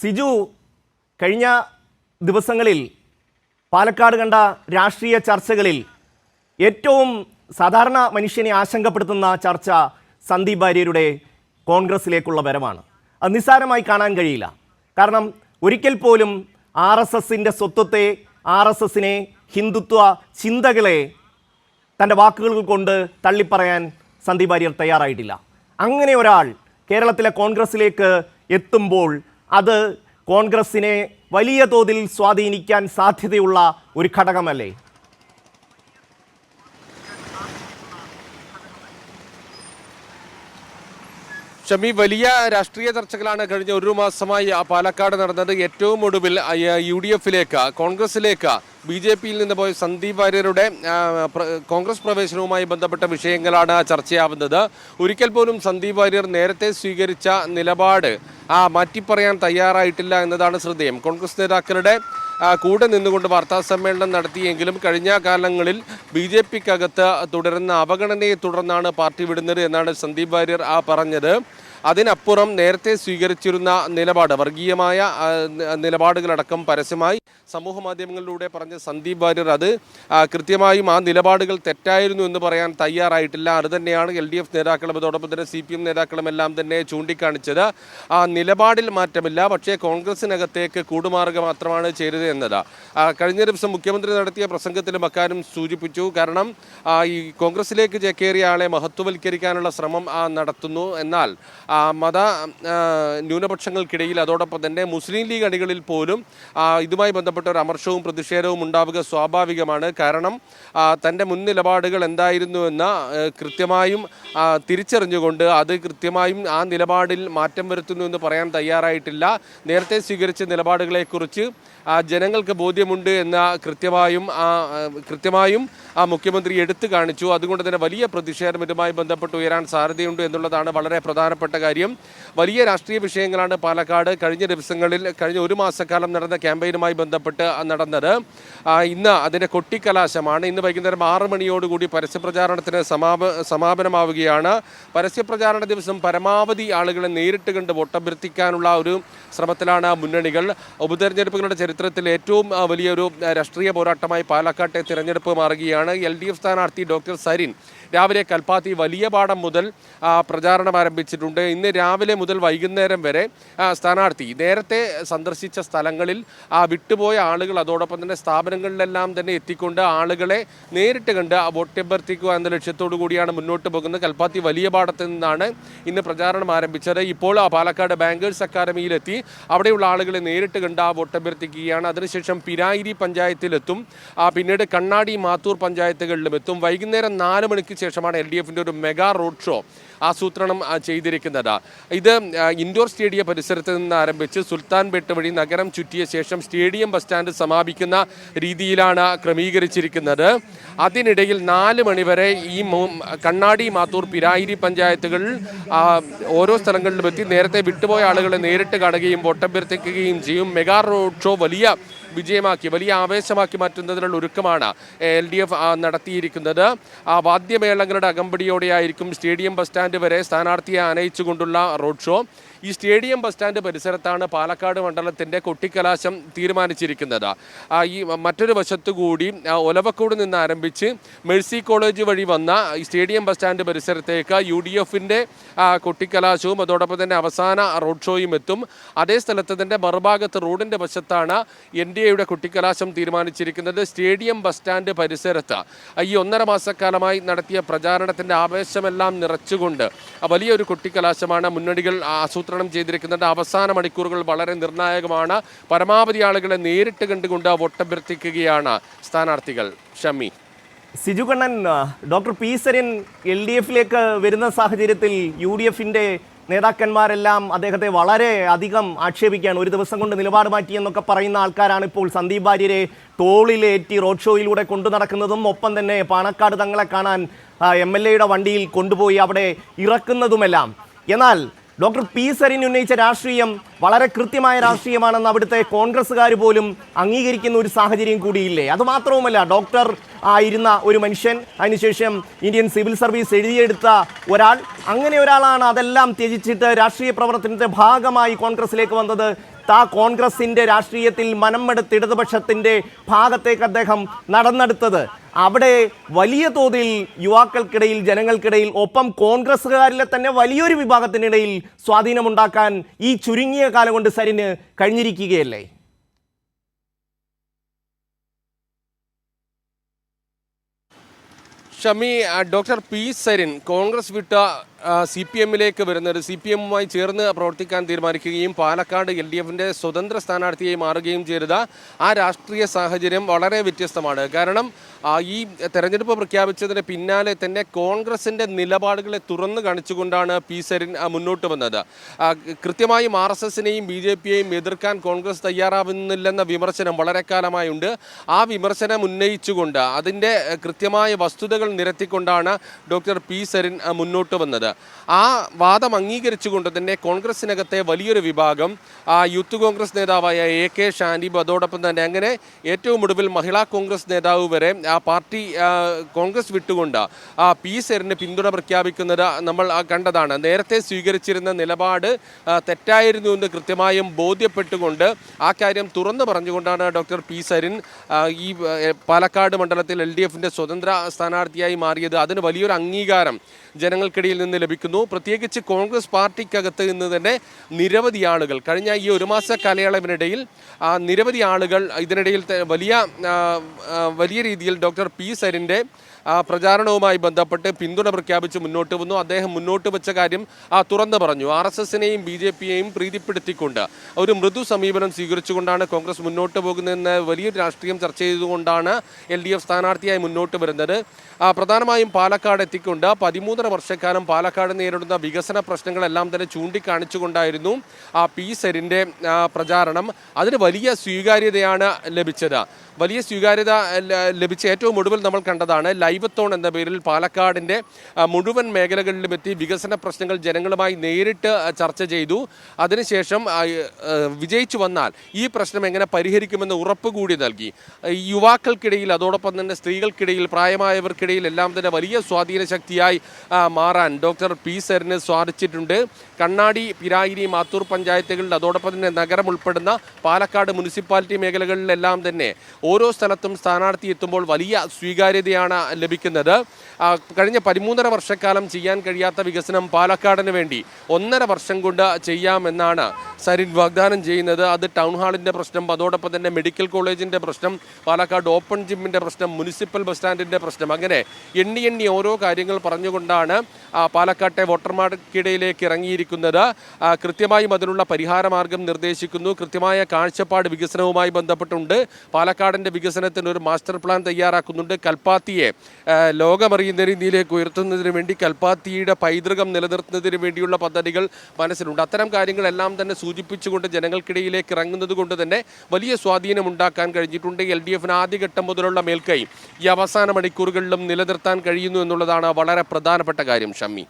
സിജു കഴിഞ്ഞ ദിവസങ്ങളിൽ പാലക്കാട് കണ്ട രാഷ്ട്രീയ ചർച്ചകളിൽ ഏറ്റവും സാധാരണ മനുഷ്യനെ ആശങ്കപ്പെടുത്തുന്ന ചർച്ച സന്ദീപ് ഭാര്യരുടെ കോൺഗ്രസിലേക്കുള്ള വരവാണ് അത് നിസ്സാരമായി കാണാൻ കഴിയില്ല. കാരണം ഒരിക്കൽ പോലും ആർ എസ് എസിന്റെ സ്വത്വത്തെ ആർ എസ് എസിനെ ഹിന്ദുത്വ ചിന്തകളെ തന്റെ വാക്കുകൾ കൊണ്ട് തള്ളിപ്പറയാൻ സന്ദീപ് ഭാര്യർ തയ്യാറായിട്ടില്ല. അങ്ങനെ ഒരാൾ കേരളത്തിലെ കോൺഗ്രസിലേക്ക് എത്തുമ്പോൾ അത് കോൺഗ്രസിനെ വലിയ തോതിൽ സ്വാധീനിക്കാൻ സാധ്യതയുള്ള ഒരു ഘടകമല്ലേ? ഷമി വലിയ രാഷ്ട്രീയ ചർച്ചകളാണ് കഴിഞ്ഞ ഒരു മാസമായി പാലക്കാട് നടന്നത്. ഏറ്റവും ഒടുവിൽ യു ഡി എഫിലേക്ക് കോൺഗ്രസിലേക്ക് ബി ജെ പിയിൽ നിന്ന് പോയ സന്ദീപ് വാര്യരുടെ കോൺഗ്രസ് പ്രവേശനവുമായി ബന്ധപ്പെട്ട വിഷയങ്ങളാണ് ചർച്ചയാവുന്നത്. ഒരിക്കൽ പോലും സന്ദീപ് വാര്യർ നേരത്തെ സ്വീകരിച്ച നിലപാട് ആ മാറ്റിപ്പറയാൻ തയ്യാറായിട്ടില്ല എന്നതാണ് ശ്രദ്ധേയം. കോൺഗ്രസ് നേതാക്കളുടെ കൂടെ നിന്നുകൊണ്ട് വാർത്താ സമ്മേളനം നടത്തിയെങ്കിലും കഴിഞ്ഞ കാലങ്ങളിൽ ബി ജെ പിക്കകത്ത് തുടരുന്ന അവഗണനയെ തുടർന്നാണ് പാർട്ടി വിടുന്നത് എന്നാണ് സന്ദീപ് വാര്യർ ആ പറഞ്ഞത്. അതിനപ്പുറം നേരത്തെ സ്വീകരിച്ചിരുന്ന നിലപാട് വർഗീയമായ നിലപാടുകളടക്കം പരസ്യമായി സമൂഹ മാധ്യമങ്ങളിലൂടെ പറഞ്ഞ സന്ദീപ് വാര്യർ അത് കൃത്യമായും ആ നിലപാടുകൾ തെറ്റായിരുന്നു എന്ന് പറയാൻ തയ്യാറായിട്ടില്ല. അത് തന്നെയാണ് എൽ ഡി എഫ് നേതാക്കളും അതോടൊപ്പം തന്നെ സി പി എം നേതാക്കളും എല്ലാം തന്നെ ചൂണ്ടിക്കാണിച്ചത്. ആ നിലപാടിൽ മാറ്റമില്ല പക്ഷേ കോൺഗ്രസിനകത്തേക്ക് കൂടുമാറുക മാത്രമാണ് ചേരുക എന്നത്. കഴിഞ്ഞ ദിവസം മുഖ്യമന്ത്രി നടത്തിയ പ്രസംഗത്തിലും അക്കാര്യം സൂചിപ്പിച്ചു. കാരണം ഈ കോൺഗ്രസിലേക്ക് ചേക്കേറിയ ആളെ മഹത്വവൽക്കരിക്കാനുള്ള ശ്രമം നടത്തുന്നു. എന്നാൽ മത ന്യൂനപക്ഷങ്ങൾക്കിടയിൽ അതോടൊപ്പം തന്നെ മുസ്ലിം ലീഗ് അണികളിൽ പോലും ഇതുമായി ബന്ധപ്പെട്ട ഒരു അമർഷവും പ്രതിഷേധവും ഉണ്ടാവുക സ്വാഭാവികമാണ്. കാരണം തന്റെ മുൻ നിലപാടുകൾ എന്തായിരുന്നുവെന്ന് കൃത്യമായും തിരിച്ചറിഞ്ഞുകൊണ്ട് അത് കൃത്യമായും ആ നിലപാടിൽ മാറ്റം വരുത്തുന്നു എന്ന് പറയാൻ തയ്യാറായിട്ടില്ല. നേരത്തെ സ്വീകരിച്ച നിലപാടുകളെക്കുറിച്ച് ജനങ്ങൾക്ക് ബോധ്യമുണ്ട് എന്ന കൃത്യമായും കൃത്യമായും ആ മുഖ്യമന്ത്രി എടുത്തു കാണിച്ചു. അതുകൊണ്ട് തന്നെ വലിയ പ്രതിഷേധം ഇതുമായി ബന്ധപ്പെട്ട് ഉയരാൻ സാധ്യതയുണ്ട് എന്നുള്ളതാണ് വളരെ പ്രധാനപ്പെട്ട കാര്യം. വലിയ രാഷ്ട്രീയ വിഷയങ്ങളാണ് പാലക്കാട് കഴിഞ്ഞ ദിവസങ്ങളിൽ കഴിഞ്ഞ ഒരു മാസക്കാലം നടന്ന ക്യാമ്പയിനുമായി ബന്ധപ്പെട്ട് നടന്നത്. ഇന്ന് അതിന്റെ കൊട്ടിക്കലാശമാണ്. ഇന്ന് വൈകുന്നേരം ആറ് മണിയോടുകൂടി പരസ്യപ്രചാരണത്തിന് സമാപ സമാപനമാവുകയാണ്. പരസ്യപ്രചാരണ ദിവസം പരമാവധി ആളുകളെ നേരിട്ട് കണ്ട് വോട്ടഭ്യർത്ഥിക്കാനുള്ള ഒരു ശ്രമത്തിലാണ് മുന്നണികൾ. ഉപതെരഞ്ഞെടുപ്പുകളുടെ ചരിത്രത്തിൽ ഏറ്റവും വലിയൊരു രാഷ്ട്രീയ പോരാട്ടമായി പാലക്കാട്ടെ തിരഞ്ഞെടുപ്പ് മാറുകയാണ്. എൽ ഡി എഫ് സ്ഥാനാർത്ഥി ഡോക്ടർ സരിൻ രാവിലെ കൽപ്പാത്തി വലിയ പാടം മുതൽ പ്രചാരണം ആരംഭിച്ചിട്ടുണ്ട്. ഇന്ന് രാവിലെ മുതൽ വൈകുന്നേരം വരെ സ്ഥാനാർത്ഥി നേരത്തെ സന്ദർശിച്ച സ്ഥലങ്ങളിൽ വിട്ടുപോയ ആളുകൾ അതോടൊപ്പം തന്നെ സ്ഥാപനങ്ങളിലെല്ലാം തന്നെ എത്തിക്കൊണ്ട് ആളുകളെ നേരിട്ട് കണ്ട് ആ വോട്ടഭ്യർത്ഥിക്കുക എന്ന ലക്ഷ്യത്തോടു കൂടിയാണ് മുന്നോട്ട് പോകുന്നത്. കൽപ്പാത്തി വലിയ പാടത്ത് നിന്നാണ് ഇന്ന് പ്രചാരണം ആരംഭിച്ചത്. ഇപ്പോൾ ആ പാലക്കാട് ബാങ്കേഴ്സ് അക്കാദമിയിലെത്തി. അവിടെയുള്ള ആളുകളെ നേരിട്ട് കണ്ട് ആ വോട്ടഭ്യർത്ഥിക്കുകയാണ് അതിനുശേഷം പിരായിരി പഞ്ചായത്തിലെത്തും. പിന്നീട് കണ്ണാടി മാത്തൂർ പഞ്ചായത്തുകളിലും എത്തും. വൈകുന്നേരം നാല് മണിക്ക് ശേഷമാണ് എൽ ഡി എഫിന്റെ ഒരു മെഗാ റോഡ് ഷോ ആസൂത്രണം ചെയ്തിരിക്കുന്നത്. ഇത് ഇൻഡോർ സ്റ്റേഡിയം പരിസരത്ത് നിന്ന് ആരംഭിച്ച് സുൽത്താൻ ബെട്ട് വഴി നഗരം ചുറ്റിയ ശേഷം സ്റ്റേഡിയം ബസ് സ്റ്റാൻഡ് സമാപിക്കുന്ന രീതിയിലാണ് ക്രമീകരിച്ചിരിക്കുന്നത്. അതിനിടയിൽ നാല് മണിവരെ ഈ കണ്ണാടി മാത്തൂർ പിരായിരി പഞ്ചായത്തുകളിൽ ഓരോ സ്ഥലങ്ങളിലും എത്തി നേരത്തെ വിട്ടുപോയ ആളുകളെ നേരിട്ട് കാണുകയും വോട്ടഭ്യർത്ഥിക്കുകയും ചെയ്യും. മെഗാ റോഡ് ഷോ വലിയ വിജയമാക്കി വലിയ ആവേശമാക്കി മാറ്റുന്നതിനുള്ള ഒരുക്കമാണ് എൽ ഡി എഫ് നടത്തിയിരിക്കുന്നത്. ആ വാദ്യമേളങ്ങളുടെ അകമ്പടിയോടെയായിരിക്കും സ്റ്റേഡിയം ബസ് സ്റ്റാൻഡ് വരെ സ്ഥാനാർത്ഥിയെ ആനയിച്ചുകൊണ്ടുള്ള റോഡ് ഷോ. ഈ സ്റ്റേഡിയം ബസ് സ്റ്റാൻഡ് പരിസരത്താണ് പാലക്കാട് മണ്ഡലത്തിന്റെ കൊട്ടിക്കലാശം തീരുമാനിച്ചിരിക്കുന്നത്. ഈ മറ്റൊരു വശത്തു കൂടി ഒലവക്കോട് നിന്ന് ആരംഭിച്ച് മെഴ്സി കോളേജ് വഴി വന്ന ഈ സ്റ്റേഡിയം ബസ് സ്റ്റാൻഡ് പരിസരത്തേക്ക് യു ഡി എഫിന്റെ കൊട്ടിക്കലാശവും അതോടൊപ്പം തന്നെ അവസാന റോഡ് ഷോയും എത്തും. അതേ സ്ഥലത്ത് തന്നെ മറുഭാഗത്ത് റോഡിന്റെ വശത്താണ് എൻ ഡി എയുടെ കുട്ടിക്കലാശം തീരുമാനിച്ചിരിക്കുന്നത് സ്റ്റേഡിയം ബസ് സ്റ്റാൻഡ് പരിസരത്ത്. ഈ ഒന്നര മാസക്കാലമായി നടത്തിയ പ്രചാരണത്തിന്റെ ആവേശമെല്ലാം നിറച്ചുകൊണ്ട് വലിയൊരു കുട്ടിക്കലാശമാണ് മുന്നണികൾ ആസൂത്രണം ചെയ്തിരിക്കുന്നത്. അവസാന മണിക്കൂറുകൾ വളരെ നിർണായകമാണ്. പരമാവധി ആളുകളെ നേരിട്ട് കണ്ടുകൊണ്ട് വോട്ടഭ്യർത്ഥിക്കുകയാണ് സ്ഥാനാർത്ഥികൾ. Shami Siju Kannan doctor P Sarin L D എഫിലേക്ക് വരുന്ന സാഹചര്യത്തിൽ യു ഡി എഫിന്റെ നേതാക്കന്മാരെല്ലാം അദ്ദേഹത്തെ വളരെ അധികം ആക്ഷേപിക്കുകയാണ് ഒരു ദിവസം കൊണ്ട് നിലപാട് മാറ്റി എന്നൊക്കെ പറയുന്ന ആൾക്കാരാണ് ഇപ്പോൾ. സന്ദീപ് ഭാര്യരെ തോളിലേറ്റി റോഡ് ഷോയിലൂടെ കൊണ്ടു നടക്കുന്നതും ഒപ്പം തന്നെ പാണക്കാട് തങ്ങളെ കാണാൻ എം എൽ എയുടെ വണ്ടിയിൽ കൊണ്ടുപോയി അവിടെ ഇറക്കുന്നതുമെല്ലാം. എന്നാൽ ഡോക്ടർ പി സരിൻ ഉന്നയിച്ച രാഷ്ട്രീയം വളരെ കൃത്യമായ രാഷ്ട്രീയമാണെന്ന് അവിടുത്തെ കോൺഗ്രസ്സുകാർ പോലും അംഗീകരിക്കുന്ന ഒരു സാഹചര്യം കൂടിയില്ലേ? അതുമാത്രവുമല്ല ഡോക്ടർ ആയിരുന്ന ഒരു മനുഷ്യൻ അതിനുശേഷം ഇന്ത്യൻ സിവിൽ സർവീസ് എഴുതിയെടുത്ത ഒരാൾ. അങ്ങനെ ഒരാളാണ് അതെല്ലാം ത്യജിച്ചിട്ട് രാഷ്ട്രീയ പ്രവർത്തനത്തിന്റെ ഭാഗമായി കോൺഗ്രസ്സിലേക്ക് വന്നത്. താ കോൺഗ്രസിന്റെ രാഷ്ട്രീയത്തിൽ മനമെടുത്ത് ഇടതുപക്ഷത്തിന്റെ ഭാഗത്തേക്ക് അദ്ദേഹം നടന്നെടുത്തത്. അവിടെ വലിയ തോതിൽ യുവാക്കൾക്കിടയിൽ ജനങ്ങൾക്കിടയിൽ ഒപ്പം കോൺഗ്രസ്സുകാരിലെ തന്നെ വലിയൊരു വിഭാഗത്തിനിടയിൽ സ്വാധീനമുണ്ടാക്കാൻ ഈ ചുരുങ്ങിയ കാലം കൊണ്ട് സരിന് കഴിഞ്ഞിരിക്കുകയല്ലേ? ഷമി ഡോക്ടർ പി സരിൻ കോൺഗ്രസ് വിട്ട സി പി എമ്മിലേക്ക് വരുന്നത് സി പി എമ്മുമായി ചേർന്ന് പ്രവർത്തിക്കാൻ തീരുമാനിക്കുകയും പാലക്കാട് എൽ ഡി എഫിന്റെ സ്വതന്ത്ര സ്ഥാനാർത്ഥിയായി മാറുകയും ചെയ്ത ആ രാഷ്ട്രീയ സാഹചര്യം വളരെ വ്യത്യസ്തമാണ്. കാരണം ഈ തെരഞ്ഞെടുപ്പ് പ്രഖ്യാപിച്ചതിന് പിന്നാലെ തന്നെ കോൺഗ്രസിന്റെ നിലപാടുകളെ തുറന്നു കാണിച്ചുകൊണ്ടാണ് പി സരിൻ മുന്നോട്ട് വന്നത്. കൃത്യമായും ആർ എസ് എസിനെയും ബി ജെ പിയെയും എതിർക്കാൻ കോൺഗ്രസ് തയ്യാറാവുന്നില്ലെന്ന വിമർശനം വളരെ കാലമായുണ്ട്. ആ വിമർശനം ഉന്നയിച്ചുകൊണ്ട് അതിന്റെ കൃത്യമായ വസ്തുതകൾ നിരത്തിക്കൊണ്ടാണ് ഡോക്ടർ പി സരിൻ മുന്നോട്ട് വന്നത്. ആ വാദം അംഗീകരിച്ചുകൊണ്ട് തന്നെ കോൺഗ്രസിനകത്തെ വലിയൊരു വിഭാഗം ആ യൂത്ത് കോൺഗ്രസ് നേതാവായ എ കെ ഷാനിബ് അതോടൊപ്പം തന്നെ അങ്ങനെ ഏറ്റവും ഒടുവിൽ മഹിളാ കോൺഗ്രസ് നേതാവ് വരെ ആ പാർട്ടി കോൺഗ്രസ് വിട്ടുകൊണ്ട് ആ പി സെറിന് പിന്തുണ പ്രഖ്യാപിക്കുന്നത് നമ്മൾ കണ്ടതാണ്. നേരത്തെ സ്വീകരിച്ചിരുന്ന നിലപാട് തെറ്റായിരുന്നു എന്ന് കൃത്യമായും ബോധ്യപ്പെട്ടുകൊണ്ട് ആ കാര്യം തുറന്നു പറഞ്ഞുകൊണ്ടാണ് ഡോക്ടർ പി സരിൻ ഈ പാലക്കാട് മണ്ഡലത്തിൽ എൽ ഡി എഫിന്റെ സ്വതന്ത്ര സ്ഥാനാർത്ഥിയായി മാറിയത്. അതിന് വലിയൊരു അംഗീകാരം ജനങ്ങൾക്കിടയിൽ നിന്ന് ലഭിക്കുന്നു. പ്രത്യേകിച്ച് കോൺഗ്രസ് പാർട്ടിക്കകത്ത് നിന്ന് തന്നെ നിരവധി ആളുകൾ കഴിഞ്ഞ ഈ ഒരു മാസ കാലയളവിനിടയിൽ നിരവധി ആളുകൾ ഇതിനിടയിൽ വലിയ വലിയ രീതിയിൽ ഡോക്ടർ പി സരിന്റെ പ്രചാരണവുമായി ബന്ധപ്പെട്ട് പിന്തുണ പ്രഖ്യാപിച്ച് മുന്നോട്ട് വന്നു. അദ്ദേഹം മുന്നോട്ട് വെച്ച കാര്യം തുറന്നു പറഞ്ഞു. ആർ എസ് എസിനെയും ബി ജെ പിയെയും പ്രീതിപ്പെടുത്തിക്കൊണ്ട് ഒരു മൃദു സമീപനം സ്വീകരിച്ചുകൊണ്ടാണ് കോൺഗ്രസ് മുന്നോട്ട് പോകുന്നതെന്ന് വലിയൊരു രാഷ്ട്രീയം ചർച്ച ചെയ്തുകൊണ്ടാണ് എൽ ഡി എഫ് സ്ഥാനാർത്ഥിയായി മുന്നോട്ട് വരുന്നത്. പ്രധാനമായും പാലക്കാട് എത്തിക്കൊണ്ട് പതിമൂന്നര വർഷക്കാലം പാലക്കാട് നേരിടുന്ന വികസന പ്രശ്നങ്ങളെല്ലാം തന്നെ ചൂണ്ടിക്കാണിച്ചുകൊണ്ടായിരുന്നു ആ പി സെരിന്റെ പ്രചാരണം. അതിന് വലിയ സ്വീകാര്യതയാണ് ലഭിച്ചത്. വലിയ സ്വീകാര്യത ലഭിച്ച ഏറ്റവും ഒടുവിൽ നമ്മൾ കണ്ടതാണ് ലൈവത്തോൺ എന്ന പേരിൽ പാലക്കാടിന്റെ മുഴുവൻ മേഖലകളിലും എത്തി വികസന പ്രശ്നങ്ങൾ ജനങ്ങളുമായി നേരിട്ട് ചർച്ച ചെയ്തു. അതിനുശേഷം വിജയിച്ചു വന്നാൽ ഈ പ്രശ്നം എങ്ങനെ പരിഹരിക്കുമെന്ന് ഉറപ്പ് കൂടി നൽകി. യുവാക്കൾക്കിടയിൽ അതോടൊപ്പം തന്നെ സ്ത്രീകൾക്കിടയിൽ പ്രായമായവർക്കിടയിൽ എല്ലാം തന്നെ വലിയ സ്വാധീന ശക്തിയായി മാറാൻ ഡോക്ടർ പി സരിന് സ്വാധിച്ചിട്ടുണ്ട് കണ്ണാടി പിരായിരി മാത്തൂർ പഞ്ചായത്തുകളിൽ അതോടൊപ്പം തന്നെ നഗരം ഉൾപ്പെടുന്ന പാലക്കാട് മുനിസിപ്പാലിറ്റി മേഖലകളിലെല്ലാം തന്നെ ഓരോ സ്ഥലത്തും സ്ഥാനാർത്ഥി എത്തുമ്പോൾ വലിയ സ്വീകാര്യതയാണ് ലഭിക്കുന്നത്. കഴിഞ്ഞ പതിമൂന്നര വർഷക്കാലം ചെയ്യാൻ കഴിയാത്ത വികസനം പാലക്കാടിന് വേണ്ടി ഒന്നര വർഷം കൊണ്ട് ചെയ്യാമെന്നാണ് സരിൻ വാഗ്ദാനം ചെയ്യുന്നത്. അത് ടൗൺ ഹാളിന്റെ പ്രശ്നം അതോടൊപ്പം തന്നെ മെഡിക്കൽ കോളേജിന്റെ പ്രശ്നം പാലക്കാട് ഓപ്പൺ ജിമ്മിന്റെ പ്രശ്നം മുനിസിപ്പൽ ബസ് സ്റ്റാൻഡിന്റെ പ്രശ്നം. അങ്ങനെ എണ്ണി എണ്ണി ഓരോ കാര്യങ്ങൾ പറഞ്ഞുകൊണ്ടാണ് പാലക്കാട്ടെ വോട്ടർമാർക്കിടയിലേക്ക് ഇറങ്ങിയിരിക്കുന്നത്. കൃത്യമായും അതിനുള്ള പരിഹാര മാർഗം നിർദ്ദേശിക്കുന്നു. കൃത്യമായ കാഴ്ചപ്പാട് വികസനവുമായി ബന്ധപ്പെട്ടുണ്ട്. പാലക്കാടിന്റെ വികസനത്തിന് ഒരു മാസ്റ്റർ പ്ലാൻ തയ്യാറാക്കുന്നുണ്ട്. കൽപ്പാത്തിയെ ലോകമറിയുന്ന രീതിയിലേക്ക് ഉയർത്തുന്നതിന് വേണ്ടി കൽപ്പാത്തിയുടെ പൈതൃകം നിലനിർത്തുന്നതിന് വേണ്ടിയുള്ള പദ്ധതികൾ മനസ്സിലുണ്ട്. അത്തരം കാര്യങ്ങളെല്ലാം തന്നെ സൂചിപ്പിച്ചുകൊണ്ട് ജനങ്ങൾക്കിടയിലേക്ക് ഇറങ്ങുന്നത് കൊണ്ട് തന്നെ വലിയ സ്വാധീനം ഉണ്ടാക്കാൻ കഴിഞ്ഞിട്ടുണ്ട് എൽ ഡി എഫിന് ആദ്യഘട്ടം മുതലുള്ള മേൽക്കൈ. ഈ അവസാന മണിക്കൂറുകളിലും നിലനിർത്താൻ കഴിയുന്നു എന്നുള്ളതാണ് വളരെ പ്രധാനപ്പെട്ട കാര്യം ഷമ്മി.